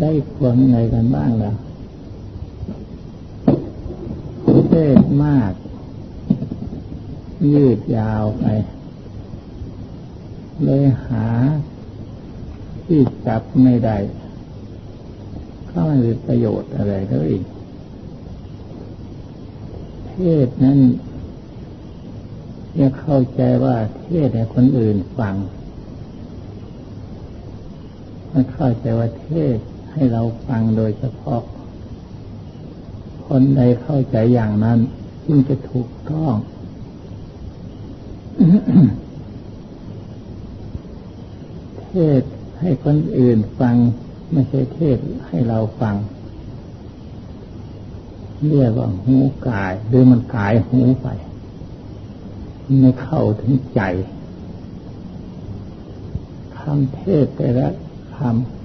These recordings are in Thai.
ได้ความยังไงกันบ้างล่ะเทศมาก ยืดยาวไป เลยหา ที่จับไม่ได้เข้าไม่มีประโยชน์อะไรเลยเทศนั้นจะเข้าใจว่าเทศให้คนอื่นฟังไม่เข้าใจว่าเทศ ให้เราฟังโดยเฉพาะ คนใดเข้าใจอย่างนั้นจึงจะถูกต้อง เทศให้คนอื่นฟังไม่ใช่เทศให้เราฟัง เรียกว่าหูกายหรือมันกายหูไปไม่เข้าถึงใจคำเทศแต่ละคำ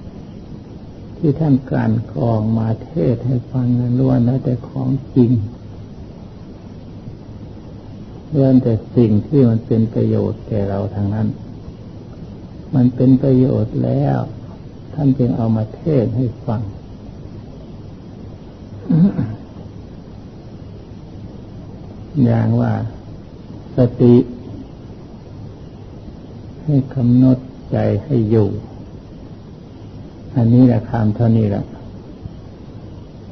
ที่ท่านการกรองมาเทศให้ฟังนั้นล้วนแล้วแต่ของจริงล้วนแต่สิ่งที่มันเป็นประโยชน์แก่เราทางนั้น มันเป็นประโยชน์แล้ว ท่านจึงเอามาเทศให้ฟัง อย่างว่าสติ ให้กำหนดใจให้อยู่ อันนี้แหละคำเท่านี้แหละ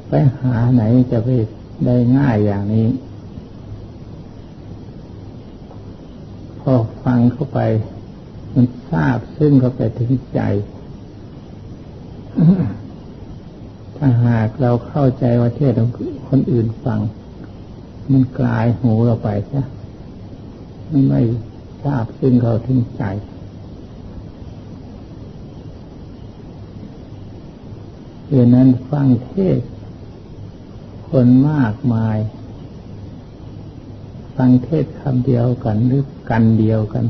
ไปหาไหนจะไปได้ง่ายอย่างนี้ พอฟังเข้าไป มันทราบซึ่งเข้าไปถึงใจ ถ้าหากเราเข้าใจว่าเทศของคนอื่นฟัง มันกลายหูเราไปใช่มันไม่ทราบซึ่งเขาถึงใจเรื่ องนั้นฟังเทศ คนมากมาย ฟังเทศคำเดียวกันหรือกันเดียวกัน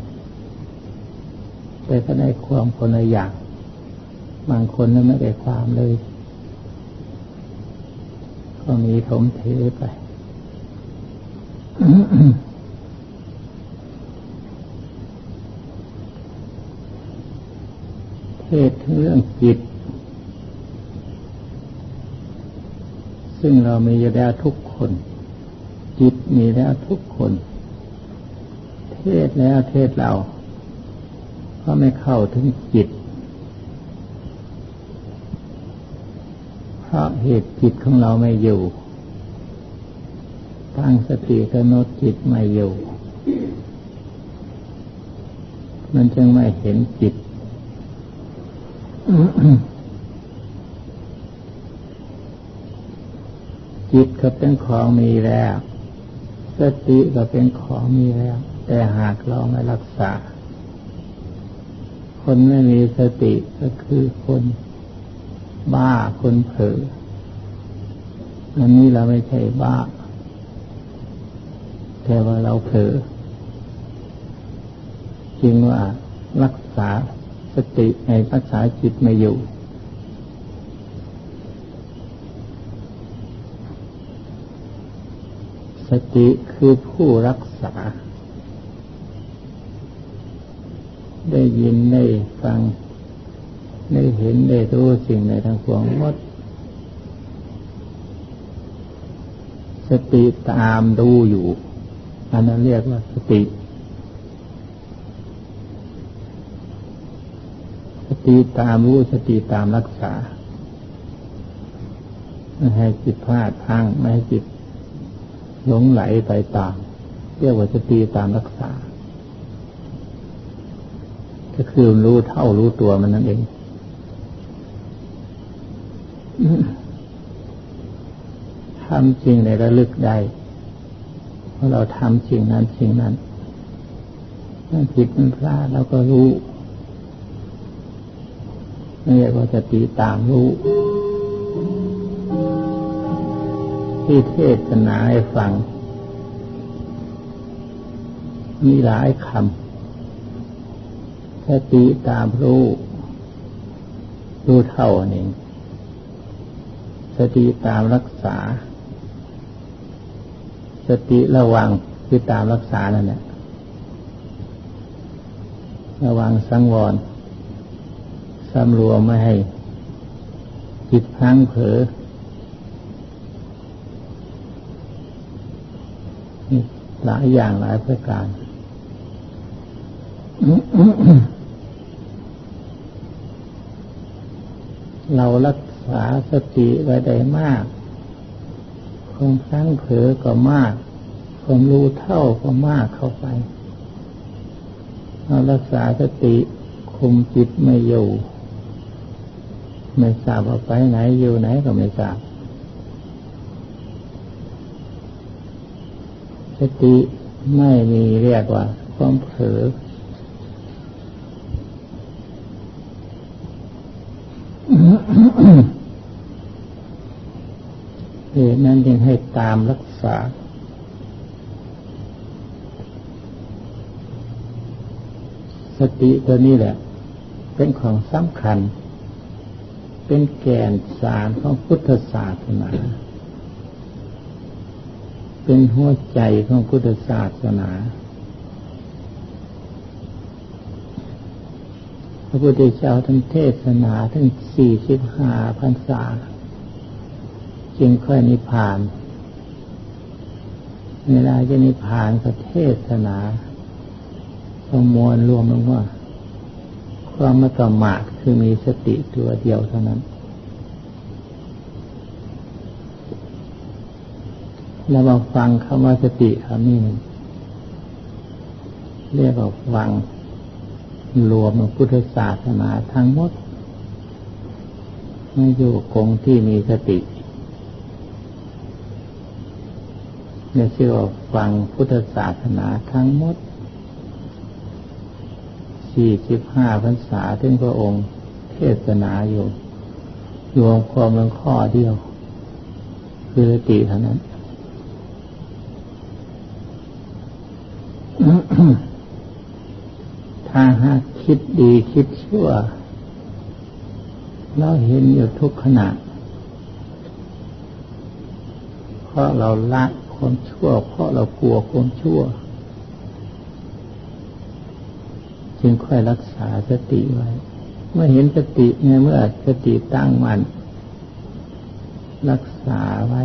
แต่ก็ได้ความคนละอย่าง บางคนนั้นไม่ได้ความเลย ก็มีถมเทไปเทศเรื่องจิต ซึ่งเรามีอยู่แล้วทุกคน จิตมีแล้วทุกคน เทศแล้วเทศเราก็ไม่เข้าถึงจิต เพราะเหตุจิตของเราไม่อยู่ตั้งสติกำหนดจิตไม่อยู่ มันจึงไม่เห็นจิต จิตก็เป็นของมีแล้ว สติก็เป็นของมีแล้ว แต่หากเราไม่รักษา คนไม่มีสติก็คือคนบ้าคนเผลออันนี้เราไม่ใช่บ้า แต่ว่าเราเผลอจึงว่ารักษาสติในรักษาจิตไม่อยู่ สติคือผู้รักษา ได้ยินได้ฟัง ได้เห็นได้รู้สิ่งในทางปวงหมด สติตามดูอยู่ อันนั้นเรียกว่าสติ สติตามรู้สติตามรักษา ไม่ให้จิตพลาดพังไม่ให้จิต หลงไหลไปตาม เรียกว่าสติตามรักษาก็คือรู้เท่ารู้ตัวมันนั่นเองทำจริงในระลึกได้เพราะเราทำจริงนั้นจริงนั้นถ้าผิดมันพลาดเราก็รู้นี่เรียกว่าสติตามรู้ ที่เทศนาให้ฟัง มีหลายคำสติตามรู้รู้เท่านี้สติตามรักษา สติระวังคือตามรักษานั่นแหละระวังสังวรสำรวมไม่ให้จิตพังเผลอ หลายอย่างหลายประการเรารักษาสติไว้ได้มากความพังเผลอก็มากความรู้เท่าก็มากเข้าไปเรารักษาสติคุมจิตไม่อยู่ ไม่ทราบว่าไปไหนอยู่ไหนก็ไม่ทราบ สติไม่มีเรียกว่าความเผลอเหตุนั้นจึงให้ตามรักษา สติตัวนี้แหละ เป็นของสำคัญ เป็นแก่นสารของพุทธศาสนา เป็นหัวใจของพุทธศาสนา พระพุทธเจ้าท่านเทศนาทั้งสี่สิบห้าพรรษา จึงค่อยนิพพาน เวลาจะนิพพานก็เทศนาประมวลรวมลงว่า ความม่ประมาคือมีสติตัวเดียวเท่านั้น แล้วมาฟังคำว่าสติคำนี้เรียกว่าฟังรวมพุทธศาสนาทั้งหมดไม่อยู่คงที่มีสติเรียกชื่อว่าฟังพุทธศาสนาทั้งหมดสี่สิบห้าพรรษาถึงพระองค์เทศนาอยู่รวมความเป็นข้อเดียว คือสติเท่านั้น ถ้าหากคิดดีคิดชั่ว เราเห็นอยู่ทุกขณะ เพราะเราละความชั่ว เพราะเรากลัวความชั่ว จึงค่อยรักษาสติไว้ เมื่อเห็นสติในเมื่อสติตั้งมัน รักษาไว้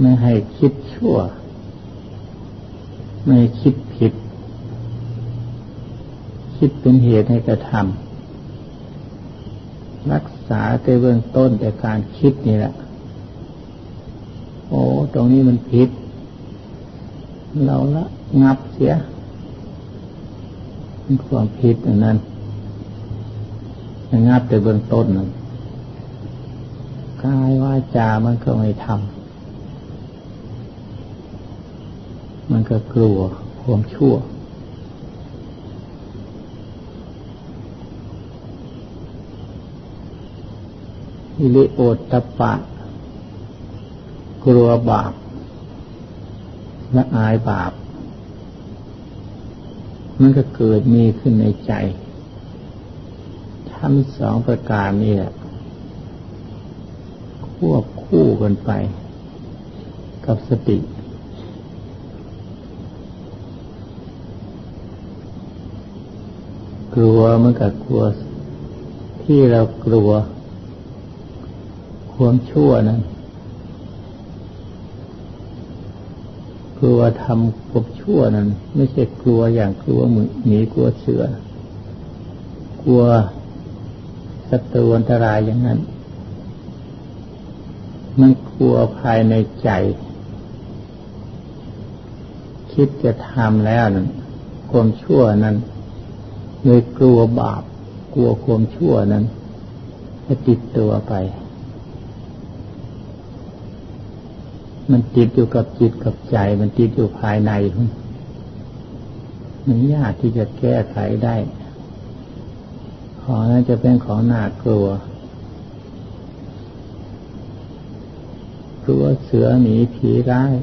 ไม่ให้คิดชั่ว ไม่คิดผิด คิดเป็นเหตุให้กระทำรักษาแต่เบื้องต้นแต่การคิดนี่แหละ โอ้ ตรงนี้มันผิด เราละงับเสียมันความผิดอันนั้นงับแต่เบื้องต้นนั้นกายวาจามันก็ไม่ทำ มันก็กลัวความชั่ว อิเลโอตปะ กลัวบาปและอายบาป มันก็เกิดมีขึ้นในใจ ทั้งสองประการนี้แหละควบคู่กันไป กับสติ กลัวมันกับกลัว ที่เรากลัว ความชั่วนั้นกลัวทำความชั่วนั้น ไม่ใช่กลัวอย่างกลัวหนีกลัวเสือกลัวศัตรูอันตรายอย่างนั้น มันกลัวภายในใจ คิดจะทำแล้วนั้นความชั่วนั้น เลยกลัวบาป กลัวความชั่วนั้นจะติดตัวไป มันติดอยู่กับจิตกับใจ มันติดอยู่ภายใน มันยากที่จะแก้ไขได้ ของนั้นจะเป็นของน่ากลัวกลัวเสือหนีผีร้าย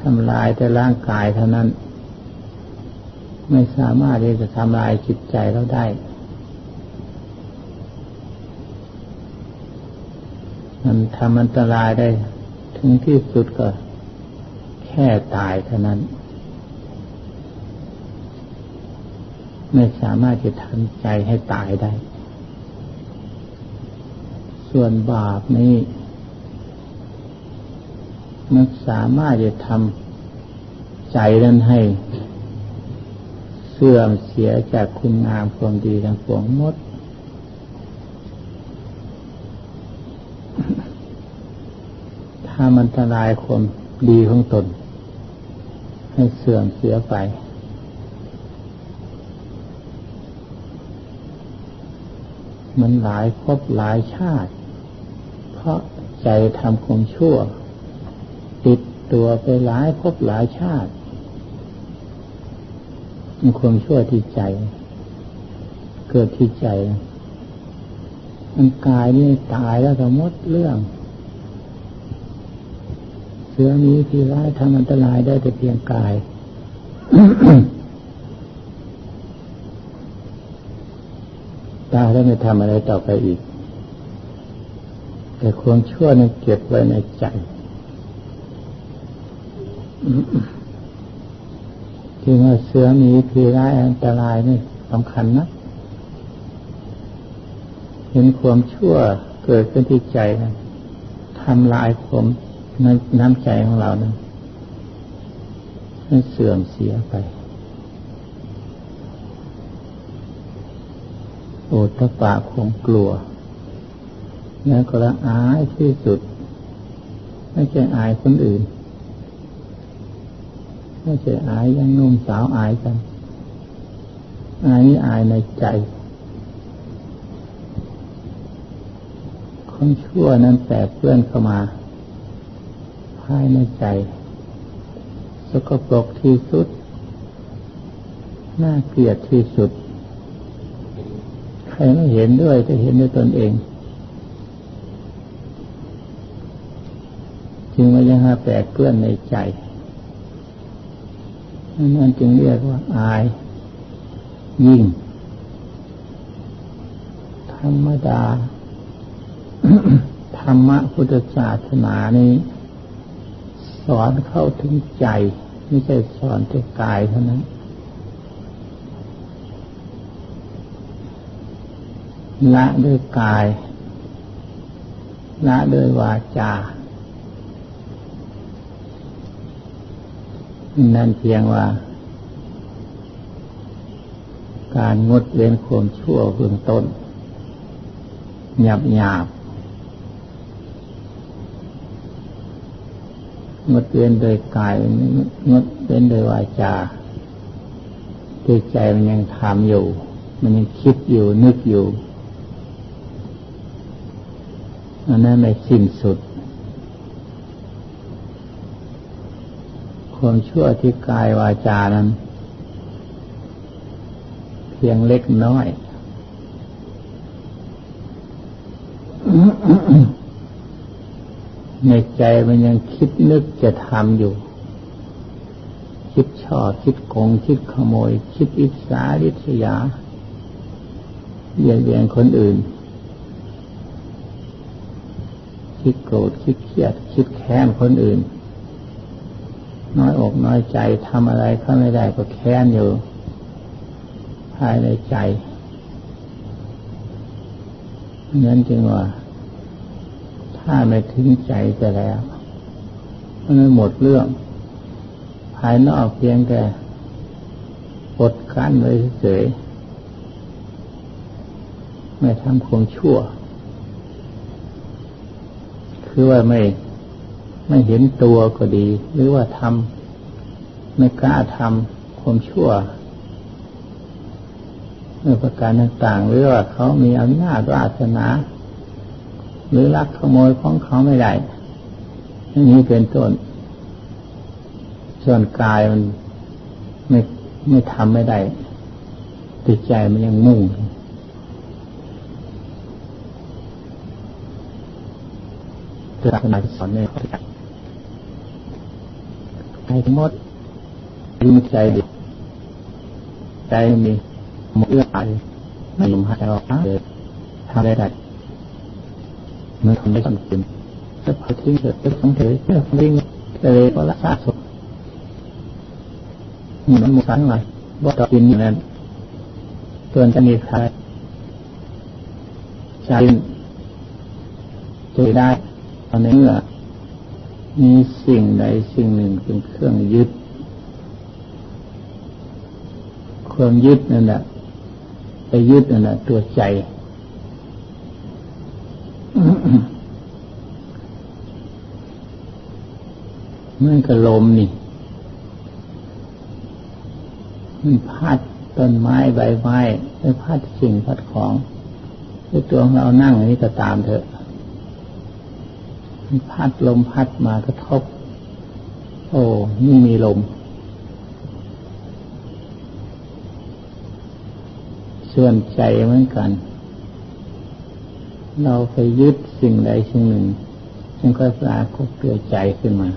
ทำลายแต่ร่างกายเท่านั้น ไม่สามารถที่จะทำลายจิตใจเราได้ มันทำอันตรายได้ ถึงที่สุดก็ แค่ตายเท่านั้น ไม่สามารถจะทำใจให้ตายได้ ส่วนบาปนี้มันสามารถจะทำใจนั้นให้ เสื่อมเสียจากคุณงามความดีทั้งปวงหมด ถ้ามันทลายความดีของตน ให้เสื่อมเสียไป มันหลายภพหลายชาติ เพราะใจทำความชั่ว ติดตัวไปหลายภพหลายชาติ มันความชั่วที่ใจ เกิดที่ใจ มันกายนี่ตายแล้วก็หมดเรื่อง เสือนี้ที่ร้ายทำอันตรายได้แต่เพียงกายตายแล้วไม่ทำอะไรต่อไปอีก แต่ความชั่วนั้นเก็บไว้ในใจ ที่ว่าเสือมีพีร้ายอันตรายนี่สำคัญนะ เห็นความชั่วเกิดขึ้นที่ใจนะทำลายความในน้ำใจของเรานะให้เสื่อมเสียไป โอตปะความกลัว แล้วก็ละอายที่สุด ไม่ใช่อายคนอื่น ไม่ใช่อายยังนุ่มสาวอายกันอายนี่อายในใจคนชั่วนั้นแตกเพื่อนเข้ามาภายในใจ สกปรกที่สุด น่าเกลียดที่สุด ใครไม่เห็นด้วยจะเห็นด้วยตนเองจึงว่ายังหาแปลกเปื้อนในใจ นั่นจึงเรียกว่าอาย ยิ่ง ธรรมดา ธรรมะพุทธศาสนานี้ สอนเข้าถึงใจ ไม่ใช่สอนแต่กายเท่านั้น ละด้วยกาย ละด้วยวาจา นั่นเพียงว่า การงดเว้นความชั่วเบื้องต้น หยาบหยาบงดเว้นโดยกายงดเว้นโดยวาจาด้วใจมันยังทำอยู่ มันยังคิดอยู่นึกอยู่อันนั้นไม่สิ้นสุด ความชั่วที่กายวาจานั้น เพียงเล็กน้อย ในใจมันยังคิดนึกจะทำอยู่ คิดช่อคิดโกงคิดขโมย คิดอิจฉาริษยาเบียดเบียนคนอื่น คิดโกรธคิดเครียด คิดแค้นคนอื่น น้อยอกน้อยใจทำอะไรเขาไม่ได้ก็แค้นอยู่ ภายในใจนั้นจึงว่า ถ้าไม่ถึงใจจะแล้วมันหมดเรื่อง ภายนอกเพียงแต่อดกั้นไว้เฉยไม่ทำความชั่ว คือว่าไม่ ไม่เห็นตัวก็ดี หรือว่าทำไม่กล้าทำความชั่วในประการต่างๆ หรือว่าเขามีอำนาจวาสนา หรือลักขโมยของเขาไม่ได้นี้เป็นต้น ส่วนกายมันไม่ไม่ทำไม่ได้ติดใจมันยังมุ่งศาสนาสอนใน ให้ทั้งหมดดูใจดีใจมีหมดเอื้อไปไม่ลมหายใจออกเลยทำได้ได้เมื่อทำได้สำเร็จจะพอทิ้งเถิดจะสังเกตเมื่อทิ้งเลยก็รักษาสุขมันมุสันไงว่าต่อกินอยู่นั้นส่วนจะมีใครใจจะได้ตอนนี้เมื่อ มีสิ่งใดสิ่งหนึ่งเป็นเครื่องยึดครื่องยึดนั่นแหละไปยึดนั่นแหละตัวใจเมื่อกระลมนี่ มันพัดต้นไม้ใบไม้ไปพัดสิ่งพัดของในตัวของเรานั่งอันนี้ก็ตามเถอะ พัดลมพัดมากระทบ โอ้นี่มีลม ส่วนใจเหมือนกัน เราไปยึดสิ่งใดสิ่งหนึ่งจึงก็ปรากฏเกิดใจขึ้นมา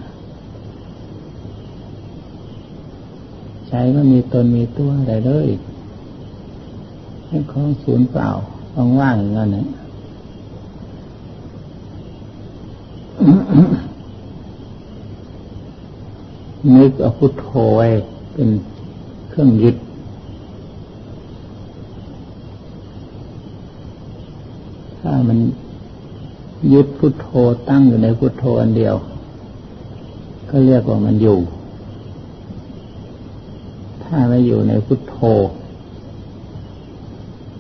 ใจก็มีตนมีตัวอะไรเลยให้ของศูนย์เปล่าว่างๆอย่างนั้นนะ นึกเอาพุทโธไว้เป็นเครื่องยึด ถ้ามันยึดพุทโธตั้งอยู่ในพุทโธอันเดียว ก็เรียกว่ามันอยู่ ถ้าไม่อยู่ในพุทโธ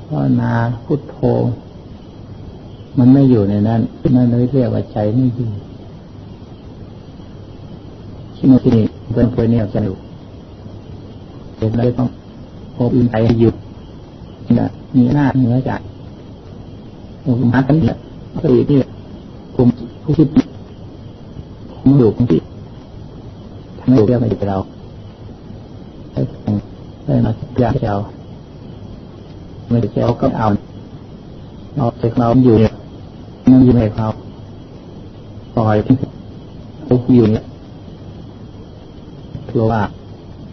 ภาวนาพุทโธ มันไม่อยู่ในนั้นนั่นเลยเรียกว่าใจไม่อยู่ ที่นี่ที่นี่เป็นเพื่อนเนี่ยจะอยู่เด็กเลยต้องพบอินใจหยุดนี่มีหน้าเหนือจากผมมาตั้งแต่ก็อยู่ที่ผมผู้คิดผมอยู่ตรงที่ทำให้เรียกม่อยู่กับเราได้มาอยากจะเอาไม่ได้จะเอาก็เอาเอาแต่เราอยู่เนี่ยนั่งอยู่ในเขาปล่อยที่เขาอยู่เนี่ย กลัวว่า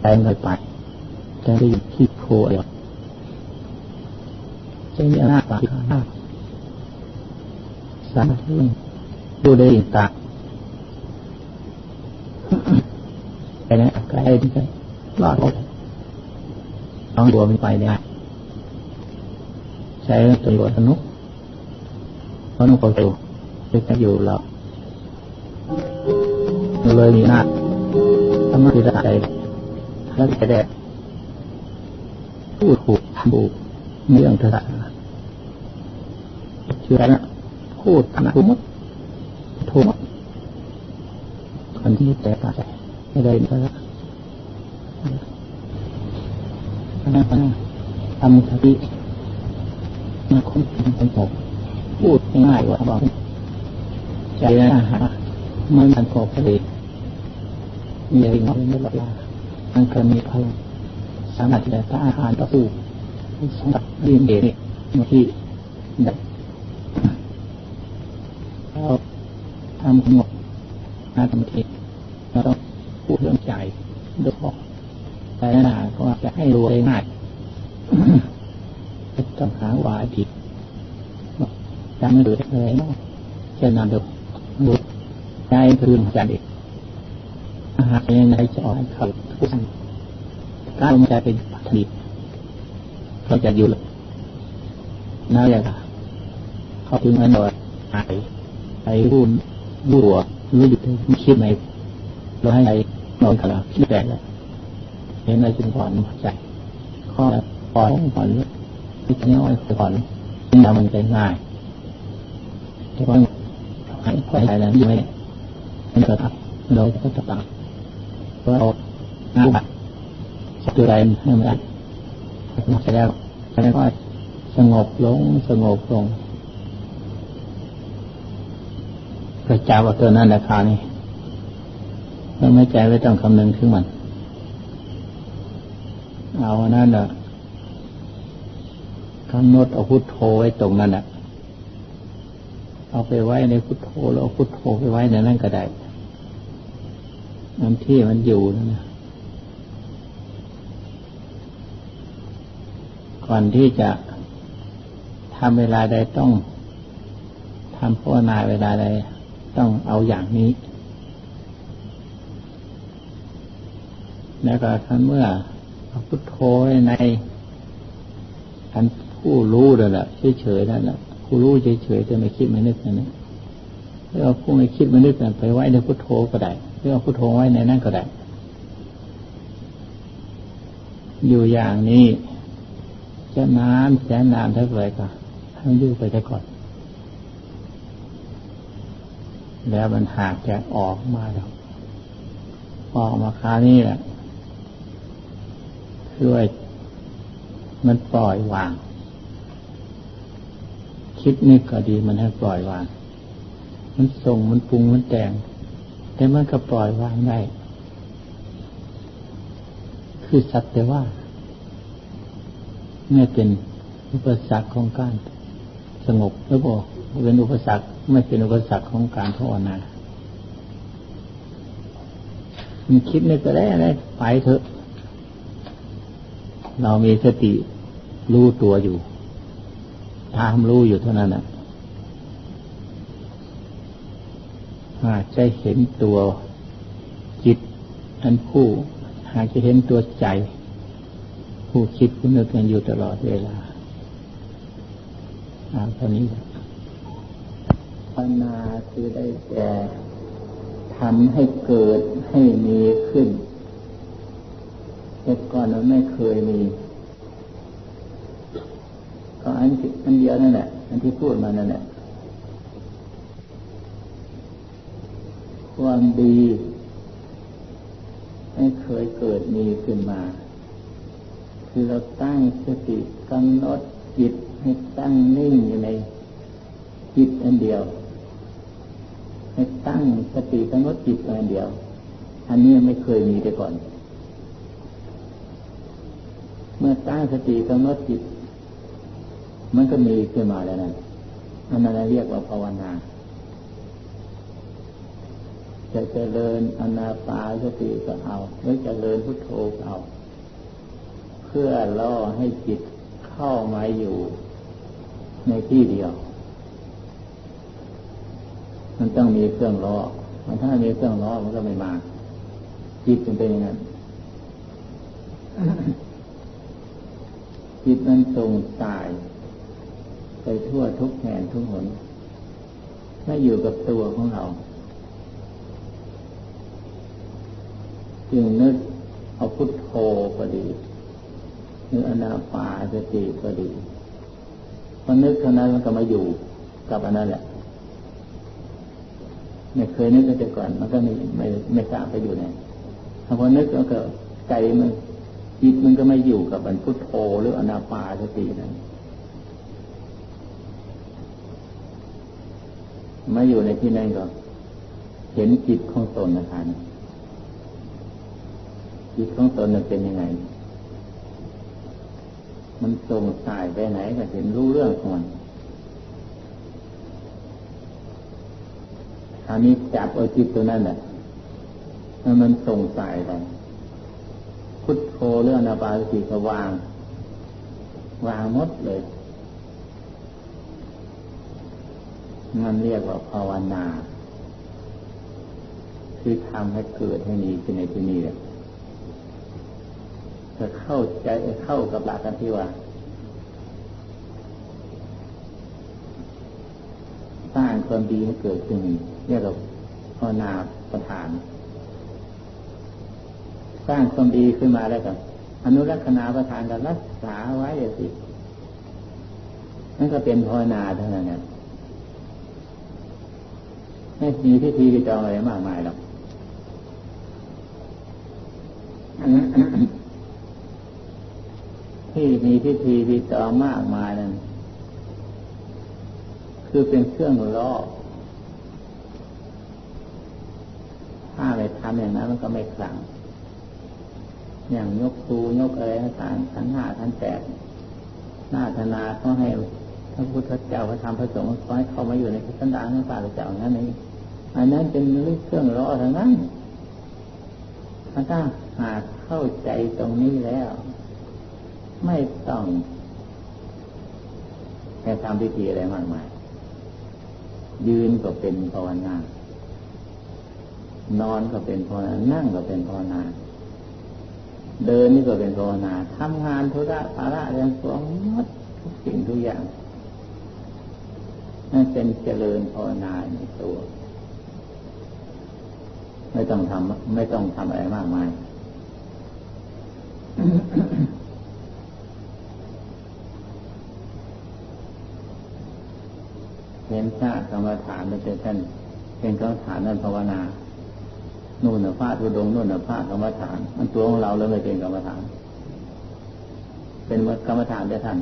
แรงเลยไปจะได้ที่โคเดียวจะมีหน้าตาสามารถดูได้ตาไปนะใกล้ที่จะรอดออกต้องตัวมันไปได้ใช้ตัวสนุกเพราะนุกเขาอยู่จะอยู่แล้วเลยมีหน้า ทำให้ใจแล้วจะได้พูดถูกทำถูกเรื่องเธอเชื่อนะพูดนะถูกมดถูกคนที่แต่ตาใจไม่ได้เธอนั่งนั่งทำสติมาคุ้มเป็นศพพูดง่ายกว่าบอกใจนะฮะมันมันกบเลย มีอะไรน้อยไม่หลับลามันเคยมีพลังสามารถจะต้านอาหารต่อสู้สำหรับดินเดชที่ดับเราทำขนมนาทำทีเราต้องพูดเรื่องใจโดยเฉพาะใจหนาก็จะให้รวยง่ายต้องหาวายผิดจำไม่ไดูเลยเนาะเช่นนั้นเดี๋ยวใจคืนใจเด็ก อาหารยังไงจะออกเขาทุกท่านการลงใจเป็นผลิตเขาจะอยู่น่าอย่างเขาถึงมันหน่อยหายไปรุ่นบัวรู้อยู่ไม่คิดไหมเราให้ใจนอนกันแล้วคิดแตกแล้วเห็นอะไรจึงผ่อนใจข้อผ่อนผ่อนคิดน้อยผ่อนยิ่งทำมันใจง่ายแต่ว่าหายใจแล้วยังไม่มันจะทับเราก็จะตัด เพราะเราหน้าบัดตัวใดให้มันได้เสร็จแล้วแสดงว่าสงบลงสงบลงกระจายว่าตัวนั้นราคานี่เราไม่ใจไม่ต้องคำนึงถึงมัน เอานั่นแหละกำหนดเอาพุทโธไว้ตรงนั้นแหละเอาไปไว้ในพุทโธแล้วเอาพุทโธไปไว้ในนั้นก็ได้ นั่นที่มันอยู่นั่นนะก่อนที่จะทำเวลาใดต้องทำภาวนาเวลาใดต้องเอาอย่างนี้ แล้วก็ท่านเมื่อเอาพุทโธในท่านผู้รู้นั่นแหละเฉยๆนั่นแหละผู้รู้เฉยๆจะไม่คิดไม่นึกนั่นนะหรือเอาผู้ไม่คิดไมานึกนั้นไปไว้ในพุทโธก็ได้ รือเอาพุทโธไว้ในนั่นก็ได้ อยู่อย่างนี้จะนานแสนนานเท่าไหร่ก็ให้มันยู่ไปได้ก่อน แล้วมันหากจะออกมาแล้วออกมาคราวนี้แหละคือว่ามันปล่อยวาง คิดนึกก็ดีมันให้ปล่อยวาง มันส่งมันปรุงมันแต่ง แต่มันก็ปล่อยวางได้ คือสัตว์แต่ว่าไม่เป็นอุปสรรคของการสงบหรือเปล่าเป็นอุปสรรคไม่เป็นอุปสรรคของการภาวนามันคิดนึกก็ได้อะไรไปเถอะ เรามีสติรู้ตัวอยู่ ตามรู้อยู่เท่านั้นนะ หากจะเห็นตัวจิตอันผู้หากจะเห็นตัวใจ ผู้คิดผู้นึกกันอยู่ตลอดเวลาอาเท่านี้ภาวนาคือได้แก่ทำให้เกิดให้มีขึ้นแต่ก่อนเราไม่เคยมี ก็อันอันเดียวนั่นแหละอันที่พูดมานั่นแหละ ความดี ไม่เคยเกิดมีขึ้นมา คือเราตั้งสติกำหนดจิตให้ตั้งนิ่งอยู่ในจิตอันเดียว ให้ตั้งสติกำหนดจิตอันเดียว อันนี้ไม่เคยมีแต่ก่อน เมื่อตั้งสติกำหนดจิต มันก็มีขึ้นมาแล้วนั่นอันนั้นเรียกว่าภาวนา จะเจริญอนาปาสติก็เอาหรือเจริญพุทโธก็เอา เพื่อล่อให้จิตเข้ามาอยู่ในที่เดียว มันต้องมีเครื่องล้อมันถ้ามีเครื่องล้อมันก็ไม่มาจิตมันเป็นอย่างนั้นจิตมันทรงตาย ไปทั่วทุกแห่งทุกหนไม่อยู่กับตัวของเรา จึงนึกเอาพุทโธก็ดีนึกออนาปาสติก็ดีพอนึกเท่านั้นมันก็มาอยู่กับอันนั้นแหละไม่เคยนึกกันแต่ก่อนมันก็ไม่ไม่ไม่ทราบไปอยู่ไหนถ้าพอนึกแล้วก็ใจมันจิตมันก็ไม่อยู่กับอันพุทโธหรืออนาปาสตินั้นมาอยู่ในที่นั้นก็ เห็นจิตของตนนะครับ จิตของตนมันเป็นยังไง มันทรงสายไปไหนก็เห็นรู้เรื่องของมันคราวนี้จับเอาจิตตัวนั้นแหละแล้วมันส่งสายไปพุทโธเรื่องนาบาสติก็วาง วางหมดเลย มันเรียกว่าภาวนา คือทำให้เกิดให้มีขึ้นในที่นี้เละ เข้าใจเข้ากับหลักกันที่ว่าสร้างความดีให้เกิดขึ้นเรียกว่าภาวนาประธาน สร้างความดีขึ้นมาแล้วกันอนุรักษณาประธานกันรักษาไว้อย่างสินั่นก็เป็นภาวนาเท่านั้นเนี่ยไม่มีพิธีพิจารอะไรมากมายหรอก ที่มีพิธีพิจามากมายนั้นคือเป็นเครื่องล่อถ้าไปทำอย่างนั้นมันก็ไม่คลัง อย่างยกตูยกอะไรต่างทั้งห้าทั้งแปดหน้าธนาเขาให้พระพุทธเจ้าพระธรรมพระสงฆ์ขอให้เข้ามาอยู่ในสันดานของพระเจ้าอย่างนั้นเองอันนั้นเป็นเรื่องเครื่องล้อทั้งนั้นถ้าหากเข้าใจตรงนี้แล้ว ไม่ต้องแค่ทำพิธีอะไรมากมาย ยืนก็เป็นภาวนานอนก็เป็นภาวนา นั่งก็เป็นภาวนา เดินนี่ก็เป็นภาวนาทำงานธุระภาระเรื่องสวงมดทุกสิ่งทุกอย่างนั่นเป็นเจริญภาวนาในตัว ไม่ต้องทำไม่ต้องทำอะไรมากมาย เห็นชาติกรรมฐานไม่ใช่ท่านเป็นกรรมฐานนั่นภาวนานู่นน่ะพระทุดงนู่นน่ะพระกรรมฐานมันตัวของเราแล้วไม่เป็นกรรมฐาน เป็นกรรมฐานได้ท่าน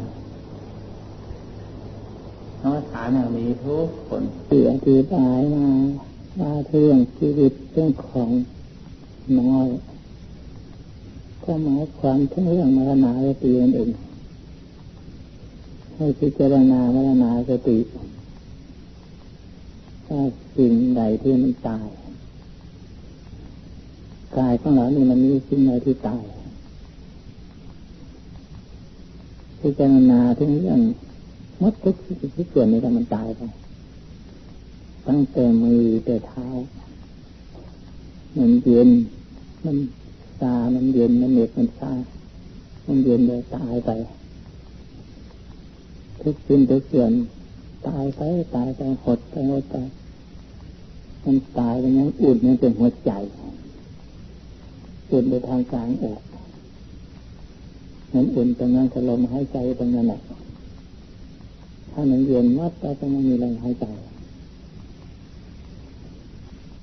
กรรมฐานมีทุกคนเสือคือตายมามาเรื่องชีวิตเรื่องของน้อยก็หมายความถึงเรื่องมรณะสตินั่นเองให้พิจารณามรณะสติ สิ่งใดที่มันตายกายของเรานี่มันมีสิ่งใดที่ตายพิจารณาถึงเรื่องมดทุกสิ่งทุกส่วนนี้ถ้ามันตายไปตั้งแต่มือแต่เท้า มันเย็นมันชามันเย็นมันเหน็บมันชามันเย็นเลยตายไป ทุกสิ่งทุกส่วนตายไปตายไปหดไปหดไป มันตายไปยังอุ่นยังเป็นหัวใจอุ่นไปทางกลางอกมันอุ่นตรงนั้นก็ลมหายใจตรงนั้นแหละถ้ามันเย็นมัดก็ตรงนั้นมีลมหายใจ